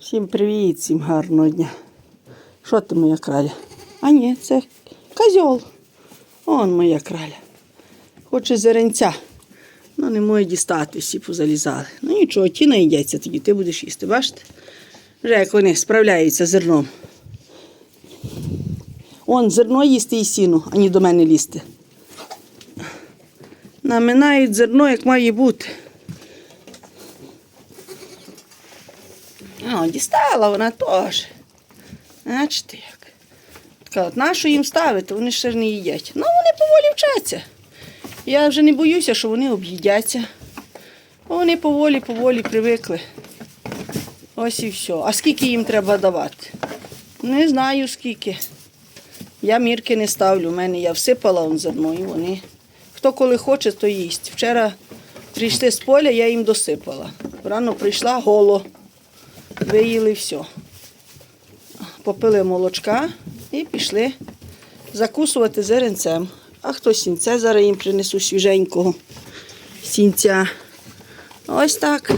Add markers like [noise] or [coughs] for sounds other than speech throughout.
Всім привіт, всім гарного дня. Що ти моя краля? А ні, це козьол. Он моя краля. Хоче зеренця. Ну, не може дістати, всі позалізали. Ну нічого, ті наїдяться тоді, ти будеш їсти, бачите? Вже як вони справляються з зерном. Он зерно їсти і сіну, а не до мене лізти. Наминають зерно, як має бути. Дістала вона теж. Бачите як. Така от, нащо їм ставити, вони ще не їдять. Ну, вони поволі вчаться. Я вже не боюся, що вони об'їдяться. Вони поволі, поволі привикли. Ось і все. А скільки їм треба давати? Не знаю скільки. Я мірки не ставлю. У мене я всипала он зерно і вони. Хто коли хоче, то їсть. Вчора прийшли з поля, я їм досипала. Рано прийшла голо. Виїли все. Попили молочка і пішли закусувати зеренцем. А хто сінце зараз їм принесу свіженького сінця. Ось так.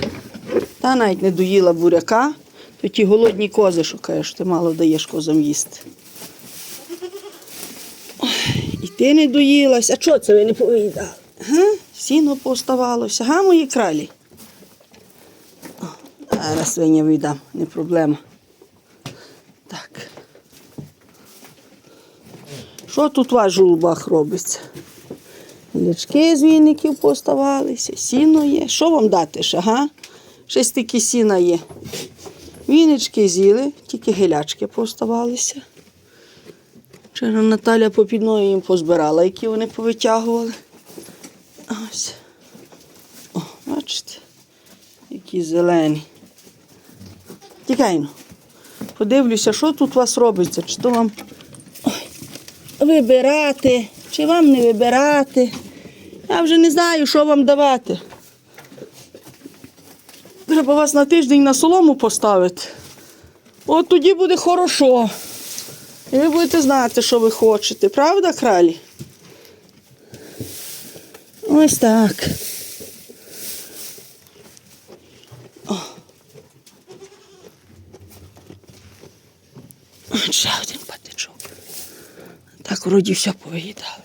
Та навіть не доїла буряка, то ті голодні кози, кажеш, ти мало даєш козам їсти. І ти не доїлась. А чого це ви не повиїдали? Га? Сіно поставалося, га, мої кралі? Зараз свиня віддам, не проблема. Так. Що тут у вас в жолубах робиться? Лячки з віників поставалися, сіно є. Що вам дати ще, га? Ще стільки сіна є. Вінички з'їли, тільки гелячки поставалися. Вчора Наталя попідною їм позбирала, які вони повитягували. Ось. О, бачите, які зелені. Тікайно. Подивлюся, що тут у вас робиться, чи то вам вибирати, чи вам не вибирати. Я вже не знаю, що вам давати. Треба вас на тиждень на солому поставити. От тоді буде хорошо. І ви будете знати, що ви хочете, правда, кралі? Ось так. Ще один патичок. Так, вроді все повиїдали.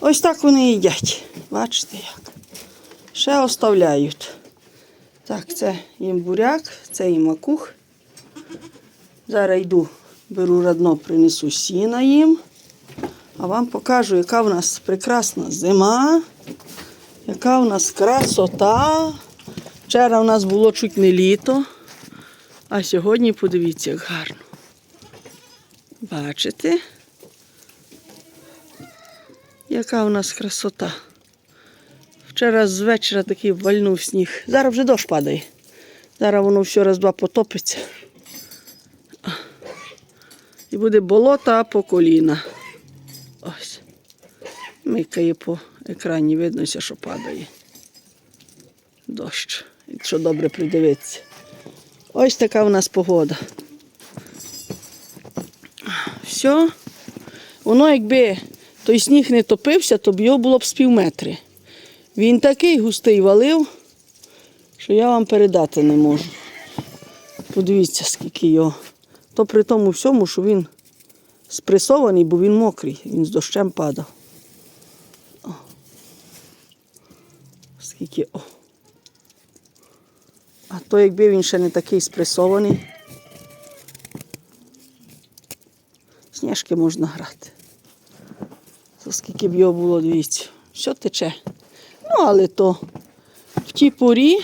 Ось так вони їдять. Бачите як? Ще оставляють. Так, це їм буряк, це їм макух. Зараз йду, беру радно, принесу сіна їм. А вам покажу, яка в нас прекрасна зима, яка в нас красота. Вчора в нас було чуть не літо, а сьогодні подивіться, як гарно. Бачите? Яка в нас красота. Вчора з вечора такий вальнув сніг. Зараз вже дощ падає. Зараз воно все раз-два потопиться. І буде болота по коліна. Ось. Микає по екрані, виднося, що падає. Дощ. Якщо добре придивитися. Ось така в нас погода. Все. Воно, якби той сніг не топився, то б його було б з пів метри. Він такий густий валив, що я вам передати не можу. Подивіться, скільки його. То при тому всьому, що він спресований, бо він мокрий, він з дощем падав. Скільки. О. А то якби він ще не такий спресований, сніжки можна грати. То скільки б його було, дивіться, що тече. Ну, але то в тій порі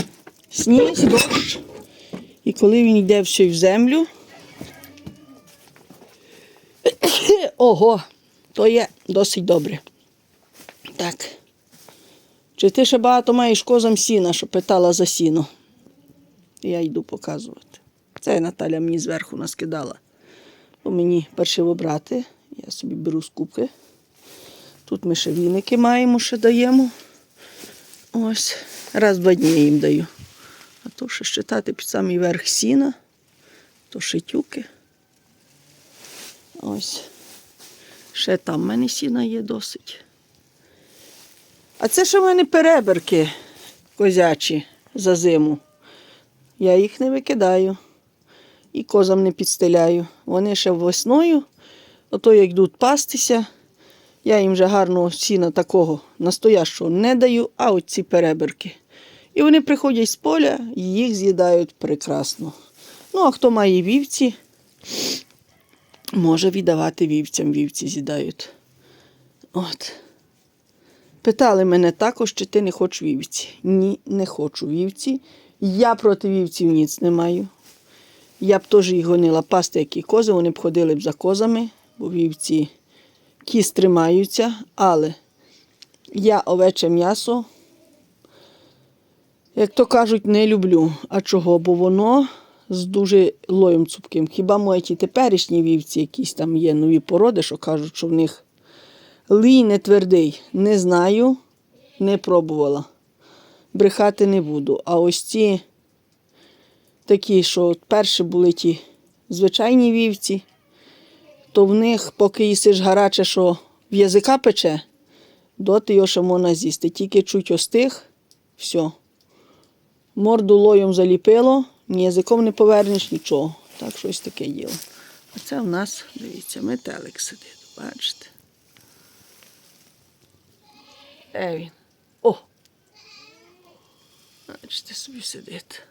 сніг, дощ. І коли він йде все в землю, [coughs] ого, то є досить добре. Так. Чи ти ще багато маєш козам сіна, що питала за сіно? Я йду показувати. Це Наталя мені зверху наскидала. Бо мені першиво брати. Я собі беру скупки. Тут ми ще віники маємо, ще даємо. Ось. Раз в два дні їм даю. А то ще щитати під самий верх сіна, то шитюки. Ось. Ще там в мене сіна є досить. А це ще в мене переберки козячі за зиму. Я їх не викидаю і козам не підстеляю. Вони ще весною, ото як йдуть пастися, я їм вже гарного сіна такого настоящого не даю, а от ці перебірки. І вони приходять з поля і їх з'їдають прекрасно. Ну, а хто має вівці, може віддавати вівцям, вівці з'їдають. От. Питали мене також, чи ти не хочеш вівці. Ні, не хочу вівці. Я проти вівців ніц не маю. Я б теж їх гонила пасти, як і кози, вони б ходили б за козами, бо вівці кіз тримаються, але я овече м'ясо, як то кажуть, не люблю. А чого? Бо воно з дуже лоєм цупким. Хіба мають і теперішні вівці, якісь там є нові породи, що кажуть, що в них лій не твердий. Не знаю, не пробувала. Брехати не буду. А ось ці такі, що от перші були ті звичайні вівці, то в них, поки їсиш гаряче, що в язика пече, доти його ще можна з'їсти. Тільки чуть остиг, все. Морду лоєм заліпило, ні язиком не повернеш, нічого. Так, щось таке діло. Оце в нас, дивіться, метелик сидить, бачите. Де він? О! Бачите, собі сидить.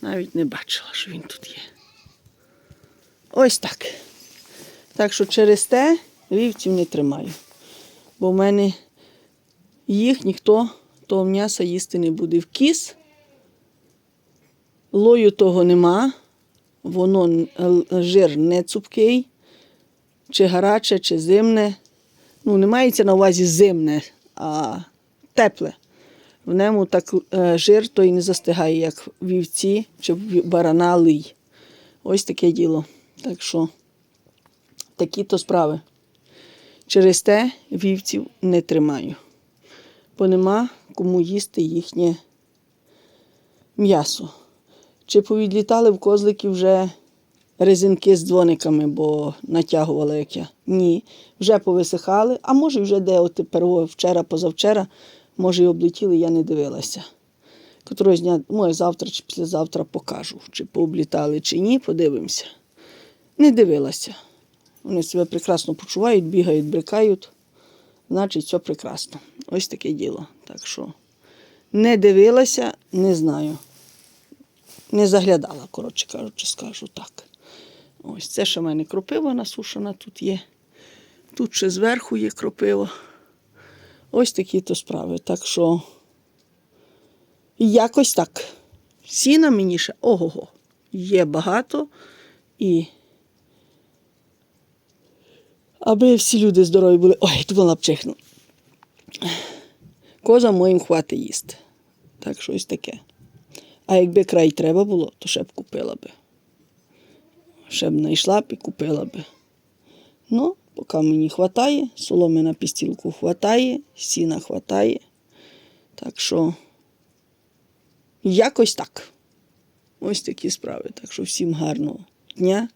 Навіть не бачила, що він тут є. Ось так. Так що через те вівців не тримаю. Бо в мене їх ніхто того м'яса їсти не буде. В кіс лою того нема, воно жир не цупкий, чи гаряче, чи зимне. Ну, не мається на увазі зимне, а тепле. В ньому так е, жир той не застигає, як вівці чи в барана лий. Ось таке діло. Так що такі то справи. Через те вівців не тримаю, бо нема кому їсти їхнє м'ясо. Чи повідлітали в козлики вже резинки з дзвониками, бо натягувала як я? Ні. Вже повисихали, а може вже де от тепер вчора, позавчора, може і облетіли, я не дивилася. Котрого дня, може, завтра чи післязавтра покажу, чи пооблітали, чи ні, подивимося. Не дивилася. Вони себе прекрасно почувають, бігають, брикають. Значить, все прекрасно. Ось таке діло. Так що не дивилася, не знаю. Не заглядала, коротше кажучи, скажу так. Ось це ще в мене кропива насушена тут є. Тут ще зверху є кропива. Ось такі то справи. Так що якось так. Сіна мені ще ого-го. Є багато і. Аби всі люди здорові були. Ой, думала б чихну. Коза моїм хватить їсти. Так що ось таке. А якби край треба було, то ще б купила би. Ще б знайшла б і купила би. Ну, поки мені хватає, соломи на пістілку хватає, сіна хватає. Так що якось так. Ось такі справи. Так що всім гарного дня,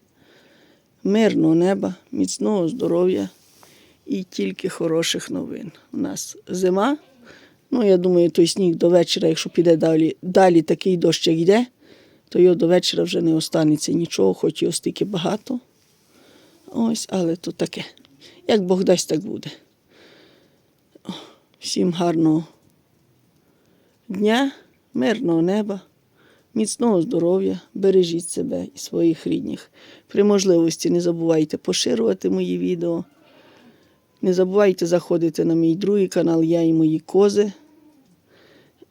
мирного неба, міцного здоров'я і тільки хороших новин. У нас зима. Ну, я думаю, той сніг до вечора, якщо піде далі, далі такий дощ, як йде, то його до вечора вже не останеться нічого, хоч його стільки багато. Ось, але то таке. Як Бог дасть, так буде. Всім гарного дня, мирного неба, міцного здоров'я, бережіть себе і своїх рідних. При можливості не забувайте поширювати мої відео. Не забувайте заходити на мій другий канал Я і мої кози.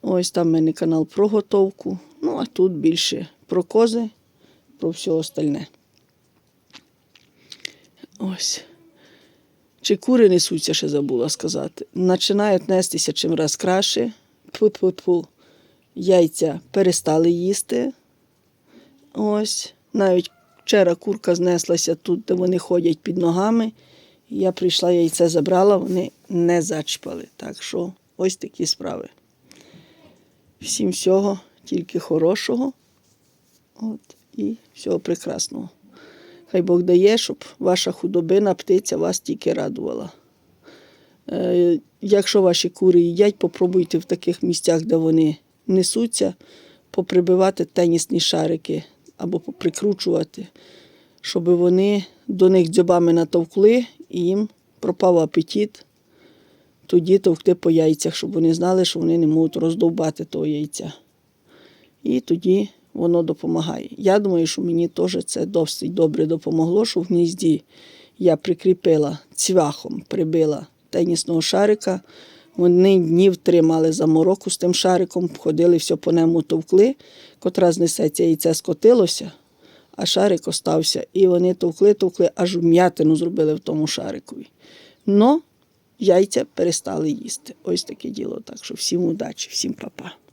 Ось там в мене канал про готовку. Ну, а тут більше про кози, про все остальне. Ось. Чи кури несуться, ще забула сказати. Починають нестися чим раз краще. Тьфу-тьфу-тьфу. Яйця перестали їсти. Ось. Навіть вчора курка знеслася тут, де вони ходять під ногами. Я прийшла, яйце забрала, вони не зачпали. Так що ось такі справи. Всім всього, тільки хорошого. От, і всього прекрасного. Хай Бог дає, щоб ваша худобина, птиця вас тільки радувала. Е, якщо ваші кури їдять, попробуйте в таких місцях, де вони несуться, поприбивати тенісні шарики або поприкручувати, щоб вони до них дзьобами натовкли і їм пропав апетит. Тоді товкти по яйцях, щоб вони знали, що вони не можуть роздовбати того яйця. І тоді воно допомагає. Я думаю, що мені теж це досить добре допомогло, що в гнізді я прикріпила цвяхом, прибила тенісного шарика. Вони днів тримали замороку з тим шариком, ходили, все по ньому товкли, котра знесеться яйце скотилося, а шарик остався. І вони товкли, товкли, аж вм'ятину зробили в тому шарикові. Но яйця перестали їсти. Ось таке діло. Так що всім удачі, всім па-па.